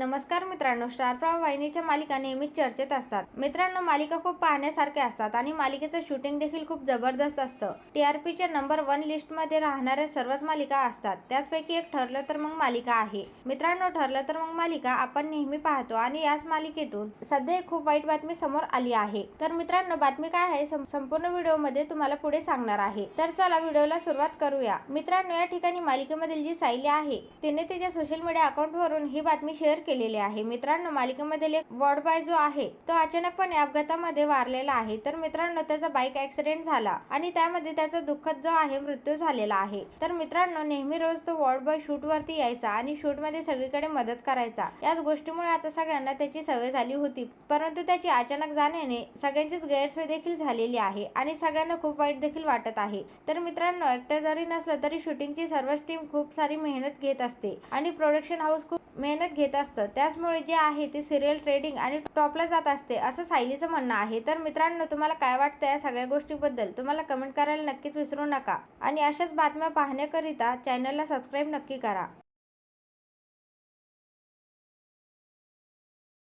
नमस्कार मित्रांनो स्टार प्रवाह वाहिनीच्या मालिका नेहमीच चर्चेत असतात. मित्रांनो मालिका खूप पाहण्यासारख्या असतात आणि मालिकेचं शूटिंग देखील खूप जबरदस्त असतं. टीआरपीच्या नंबर वन लिस्टमध्ये राहणाऱ्या सर्वच मालिका असतात. त्याचपैकी एक ठरलं तर मग मालिका आहे. मित्रांनो ठरलं तर मग मालिका आपण नेहमी पाहतो आणि याच मालिकेतून सध्या एक खूप वाईट बातमी समोर आली आहे. तर मित्रांनो बातमी काय आहे संपूर्ण व्हिडिओमध्ये तुम्हाला पुढे सांगणार आहे. तर चला व्हिडिओला सुरुवात करूया. मित्रांनो या ठिकाणी मालिकेमधील जी सायली आहे तिने तिच्या सोशल मीडिया अकाउंटवरून ही बातमी शेअर केलेले आहे. मित्रांनो मालिकेमधील एक वॉर्ड बॉय जो आहे तो अचानकपणे अपघातामध्ये वारलेला आहे. तर मित्रांनो त्याचा बाईक ऍक्सिडेंट झाला आणि त्यामध्ये त्याचा दुःखद जो आहे मृत्यू झालेला आहे. तर मित्रांनो नेहमी रोज तो वॉर्ड बॉय शूट वरती यायचा आणि शूटमध्ये सगळीकडे मदत करायचा. याच गोष्टीमुळे आता सगळ्यांना त्याची सवय झाली होती. परंतु त्याची अचानक जाण्याने सगळ्यांचीच गैरसोय देखील झालेली आहे आणि सगळ्यांना खूप वाईट देखील वाटत आहे. तर मित्रांनो ऍक्टर जरी नसलं तरी शूटिंगची सर्वच टीम खूप सारी मेहनत घेत असते आणि प्रोडक्शन हाऊस खूप मेहनत घेत असतं. त्याचमुळे जे आहे ते सिरियल ट्रेडिंग आणि टॉपला जात असते असं सायलीचं म्हणणं आहे. तर मित्रांनो तुम्हाला काय वाटतं या सगळ्या गोष्टीबद्दल? तुम्हाला कमेंट करायला नक्कीच विसरू नका. आणि अशाच बातम्या पाहण्याकरिता चॅनलला सबस्क्राईब नक्की करा.